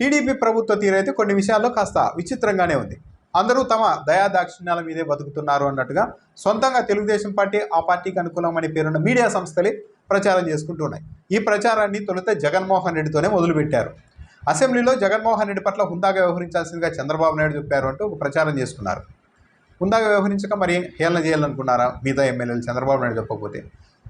TDP ప్రభుత్వ తీరైతే కొన్ని విషయాల్లో కాస్త విచిత్రంగానే ఉంది. అందరూ తమ దయాదాక్షిణ్యాల మీదే బతుకుతున్నారు అన్నట్టుగా సొంతంగా తెలుగుదేశం పార్టీ ఆ పార్టీకి అనుకూలమని పేరున్న మీడియా సంస్థలే ప్రచారం చేసుకుంటున్నాయి. ఈ ప్రచారాన్ని తొలుత జగన్మోహన్ రెడ్డితోనే మొదలుపెట్టారు. అసెంబ్లీలో జగన్మోహన్ రెడ్డి పట్ల హుందాగా వ్యవహరించాల్సిందిగా చంద్రబాబు నాయుడు చెప్పారు అంటూ ఒక ప్రచారం చేసుకున్నారు. హుందాగా వ్యవహరించక మరి హేళన చేయాలనుకున్నారా? మిగతా ఎమ్మెల్యేలు చంద్రబాబు నాయుడు చెప్పకపోతే?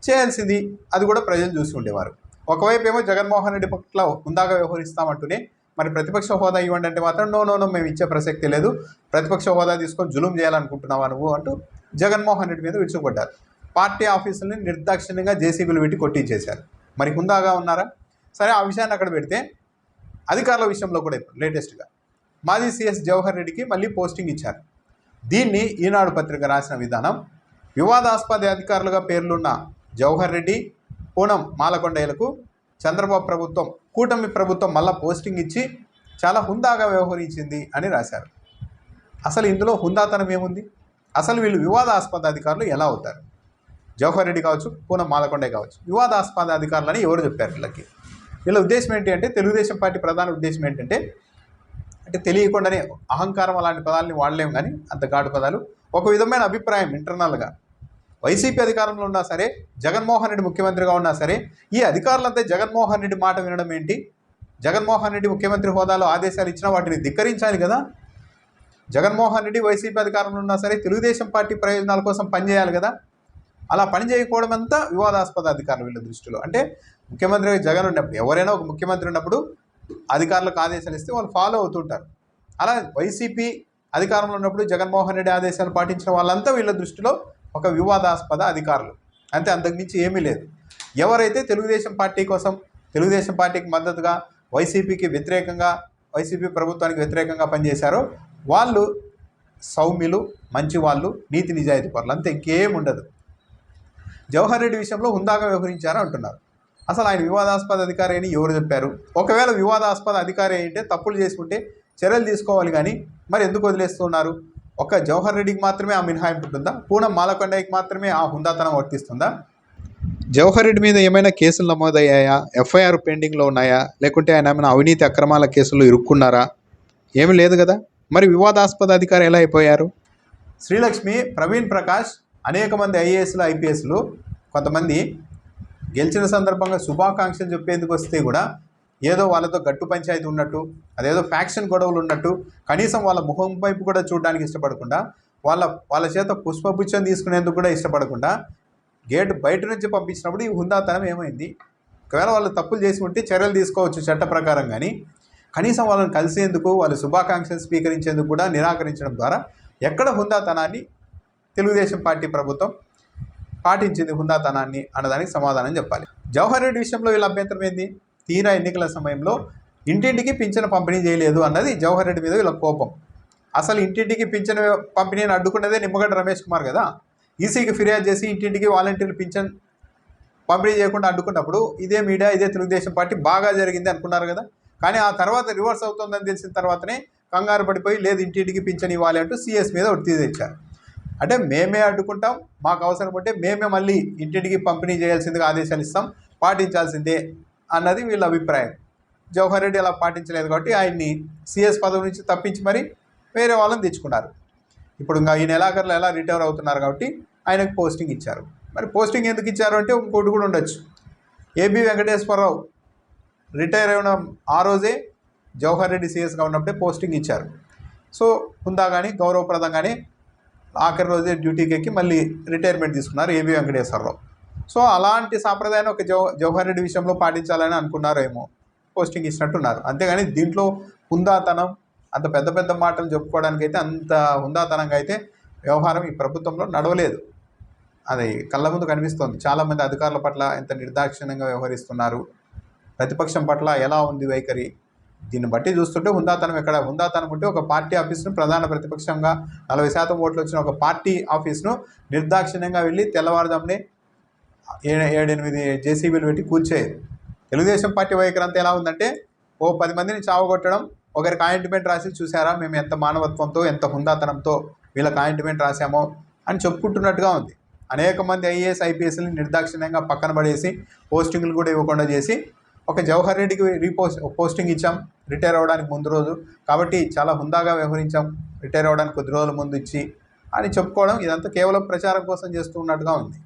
చేయాల్సింది అది కూడా ప్రజలు చూసి ఉండేవారు. ఒకవైపు ఏమో జగన్మోహన్ రెడ్డి పట్ల హుందాగా వ్యవహరిస్తామంటూనే మరి ప్రతిపక్ష హోదా ఇవ్వండి అంటే మాత్రం నో నో నో మేము ఇచ్చే ప్రసక్తి లేదు. ప్రతిపక్ష హోదా తీసుకొని జులుం చేయాలనుకుంటున్నావా నువ్వు? అంటూ జగన్మోహన్ రెడ్డి మీద విరుచుకుపడ్డారు. పార్టీ ఆఫీసుల్ని నిర్దాక్షిణ్యంగా జేసీబీలు పెట్టి కొట్టించేశారు. మరి హుందాగా ఉన్నారా? సరే ఆ విషయాన్ని అక్కడ పెడితే అధికారుల విషయంలో కూడా ఇప్పుడు లేటెస్ట్గా మాజీ సీఎస్ జవహర్ రెడ్డికి మళ్ళీ పోస్టింగ్ ఇచ్చారు. దీన్ని ఈనాడు పత్రిక రాసిన విధానం వివాదాస్పద అధికారులుగా పేర్లున్న జవహర్ రెడ్డి పూనం మాలకొండయ్యలకు చంద్రబాబు ప్రభుత్వం కూటమి ప్రభుత్వం మళ్ళా పోస్టింగ్ ఇచ్చి చాలా హుందాగా వ్యవహరించింది అని రాశారు. అసలు ఇందులో హుందాతనం ఏముంది? అసలు వీళ్ళు వివాదాస్పద అధికారులు ఎలా అవుతారు? జవహర్ రెడ్డి కావచ్చు పూనం మాలకొండే కావచ్చు వివాదాస్పద అధికారులని ఎవరు చెప్పారు వీళ్ళకి? వీళ్ళ ఉద్దేశం ఏంటి అంటే తెలుగుదేశం పార్టీ ప్రధాన ఉద్దేశం ఏంటంటే అంటే తెలియకుండానే అహంకారం అలాంటి పదాలని వాడలేము కానీ అంత ఘాటు పదాలు. ఒక విధమైన అభిప్రాయం ఇంటర్నల్గా వైసీపీ అధికారంలో ఉన్నా సరే జగన్మోహన్ రెడ్డి ముఖ్యమంత్రిగా ఉన్నా సరే ఈ అధికారులంతా జగన్మోహన్ రెడ్డి మాట వినడం ఏంటి? జగన్మోహన్ రెడ్డి ముఖ్యమంత్రి హోదాలో ఆదేశాలు ఇచ్చినా వాటిని ధిక్కరించాలి కదా. జగన్మోహన్ రెడ్డి వైసీపీ అధికారంలో ఉన్నా సరే తెలుగుదేశం పార్టీ ప్రయోజనాల కోసం పనిచేయాలి కదా. అలా పని చేయకపోవడం అంతా వివాదాస్పద అధికారులు వీళ్ళ దృష్టిలో. అంటే ముఖ్యమంత్రి జగన్ ఉన్నప్పుడు ఎవరైనా ఒక ముఖ్యమంత్రి ఉన్నప్పుడు అధికారులకు ఆదేశాలు ఇస్తే వాళ్ళు ఫాలో అవుతుంటారు. అలా వైసీపీ అధికారంలో ఉన్నప్పుడు జగన్మోహన్ రెడ్డి ఆదేశాలు పాటించిన వాళ్ళంతా వీళ్ళ దృష్టిలో ఒక వివాదాస్పద అధికారులు. అంతే అంతకుమించి ఏమీ లేదు. ఎవరైతే తెలుగుదేశం పార్టీ కోసం తెలుగుదేశం పార్టీకి మద్దతుగా వైసీపీకి వ్యతిరేకంగా వైసీపీ ప్రభుత్వానికి వ్యతిరేకంగా పనిచేశారో వాళ్ళు సౌమ్యులు మంచి వాళ్ళు నీతి నిజాయితీ పరులు అంతే ఇంకేం ఉండదు. జవహర్ రెడ్డి విషయంలో హుందాగా వ్యవహరించారు అంటున్నారు. అసలు ఆయన వివాదాస్పద అధికారి అని ఎవరు చెప్పారు? ఒకవేళ వివాదాస్పద అధికారి అంటే తప్పులు చేసుకుంటే చర్యలు తీసుకోవాలి కానీ మరి ఎందుకు వదిలేస్తున్నారు? ఒక జవహర్ రెడ్డికి మాత్రమే ఆ మినహాయింపు ఉంటుందా? పూనం మాలకొండయ్యకి మాత్రమే ఆ హుందాతనం వర్తిస్తుందా? జవహర్ రెడ్డి మీద ఏమైనా కేసులు నమోదయ్యాయా? ఎఫ్ఐఆర్ పెండింగ్లో ఉన్నాయా? లేకుంటే ఆయన ఏమైనా అవినీతి అక్రమాల కేసులు ఇరుక్కున్నారా? ఏమీ లేదు కదా? మరి వివాదాస్పద అధికారి ఎలా అయిపోయారు? శ్రీలక్ష్మి ప్రవీణ్ ప్రకాష్ అనేక మంది ఐఏఎస్లు ఐపీఎస్లు కొంతమంది గెలిచిన సందర్భంగా శుభాకాంక్షలు చెప్పేందుకు వస్తే కూడా ఏదో వాళ్ళతో గట్టు పంచాయతీ ఉన్నట్టు అదేదో ఫ్యాక్షన్ గొడవలు ఉన్నట్టు కనీసం వాళ్ళ ముఖం వైపు కూడా చూడడానికి ఇష్టపడకుండా వాళ్ళ వాళ్ళ చేత పుష్పపుచ్చం తీసుకునేందుకు కూడా ఇష్టపడకుండా గేట్ బయట నుంచి పంపించినప్పుడు ఈ హుందాతనం ఏమైంది? ఒకవేళ వాళ్ళు తప్పులు చేసి ఉంటే చర్యలు తీసుకోవచ్చు చట్ట ప్రకారం కానీ కనీసం వాళ్ళని కలిసేందుకు వాళ్ళ శుభాకాంక్షలు స్వీకరించేందుకు కూడా నిరాకరించడం ద్వారా ఎక్కడ హుందాతనాన్ని తెలుగుదేశం పార్టీ ప్రభుత్వం పాటించింది హుందాతనాన్ని అన్నదానికి సమాధానం చెప్పాలి. జవహర్ రెడ్డి విషయంలో వీళ్ళ అభ్యంతరం ఏంది? తీరా ఎన్నికల సమయంలో ఇంటింటికి పింఛను పంపిణీ చేయలేదు అన్నది జవహర్ రెడ్డి మీద వీళ్ళ కోపం. అసలు ఇంటింటికి పింఛను పంపిణీని అడ్డుకున్నదే నిమ్మగడ్డ రమేష్ కుమార్ కదా? ఈసీకి ఫిర్యాదు చేసి ఇంటింటికి వాలంటీర్లు పింఛన్ పంపిణీ చేయకుండా అడ్డుకున్నప్పుడు ఇదే మీడియా ఇదే తెలుగుదేశం పార్టీ బాగా జరిగింది అనుకున్నారు కదా? కానీ ఆ తర్వాత రివర్స్ అవుతుందని తెలిసిన తర్వాతనే కంగారు పడిపోయి లేదు ఇంటింటికి పింఛన్ ఇవ్వాలి అంటూ సీఎస్ మీద ఒత్తిడి తెచ్చారు అంటే మేమే అడ్డుకుంటాం మాకు అవసరం ఉంటే మేమే మళ్ళీ ఇంటింటికి పంపిణీ చేయాల్సిందిగా ఆదేశాలు ఇస్తాం పాటించాల్సిందే అన్నది వీళ్ళ అభిప్రాయం. జవహర్ రెడ్డి అలా పాటించలేదు కాబట్టి ఆయన్ని సిఎస్ పదవి నుంచి తప్పించి మరి వేరే వాళ్ళని తెచ్చుకున్నారు. ఇప్పుడు ఇంకా ఈ నెలాఖరులో ఎలా రిటైర్ అవుతున్నారు కాబట్టి ఆయనకు పోస్టింగ్ ఇచ్చారు. మరి పోస్టింగ్ ఎందుకు ఇచ్చారు అంటే ఇంకోటి కూడా ఉండొచ్చు. ఏబి వెంకటేశ్వరరావు రిటైర్ అయిన ఆ రోజే జవహర్ రెడ్డి సీఎస్గా ఉన్నప్పుడే పోస్టింగ్ ఇచ్చారు. సో హుందాగాని గౌరవప్రదంగానే ఆఖరి రోజే డ్యూటీకి ఎక్కి మళ్ళీ రిటైర్మెంట్ తీసుకున్నారు ఏబి వెంకటేశ్వరరావు. సో అలాంటి సాంప్రదాయాన్ని ఒక జవ జవహర్ రెడ్డి విషయంలో పాటించాలని అనుకున్నారేమో. పోస్టింగ్ ఇచ్చినట్టున్నారు. అంతేగాని దీంట్లో హుందాతనం అంత పెద్ద పెద్ద మాటలు చెప్పుకోవడానికి అయితే అంత హుందాతనంగా అయితే వ్యవహారం ఈ ప్రభుత్వంలో నడవలేదు. అది కళ్ళ ముందు కనిపిస్తోంది. చాలామంది అధికారుల పట్ల ఎంత నిర్దాక్షిణ్యంగా వ్యవహరిస్తున్నారు ప్రతిపక్షం పట్ల ఎలా ఉంది వైఖరి దీన్ని బట్టి చూస్తుంటే హుందాతనం ఎక్కడ? హుందాతనం ఉంటే ఒక పార్టీ ఆఫీస్ను ప్రధాన ప్రతిపక్షంగా నలభై శాతం ఓట్లు వచ్చిన ఒక పార్టీ ఆఫీస్ను నిర్దాక్షిణ్యంగా వెళ్ళి తెల్లవారుజామునే ఏడెనిమిది జేసీబీలు పెట్టి కూల్చేయరు తెలుగుదేశం పార్టీ వైఖరి అంతా ఎలా ఉందంటే ఓ పది మందిని చావగొట్టడం ఒకరికి ఆయింట్మెంట్ రాసి చూసారా మేము ఎంత మానవత్వంతో ఎంత హుందాతనంతో వీళ్ళకి ఆయింట్మెంట్ రాసామో అని చెప్పుకుంటున్నట్టుగా ఉంది. అనేక మంది ఐఏఎస్ ఐపీఎస్ని నిర్దాక్షిణ్యంగా పక్కన పడేసి పోస్టింగ్లు కూడా ఇవ్వకుండా చేసి ఒక జవహర్ రెడ్డికి రీపోస్ట్ పోస్టింగ్ ఇచ్చాం రిటైర్ అవ్వడానికి ముందు రోజు. కాబట్టి చాలా హుందాగా వ్యవహరించాం రిటైర్ అవ్వడానికి కొద్ది రోజుల ముందు ఇచ్చి అని చెప్పుకోవడం ఇదంతా కేవలం ప్రచారం కోసం చేస్తూ ఉన్నట్టుగా ఉంది.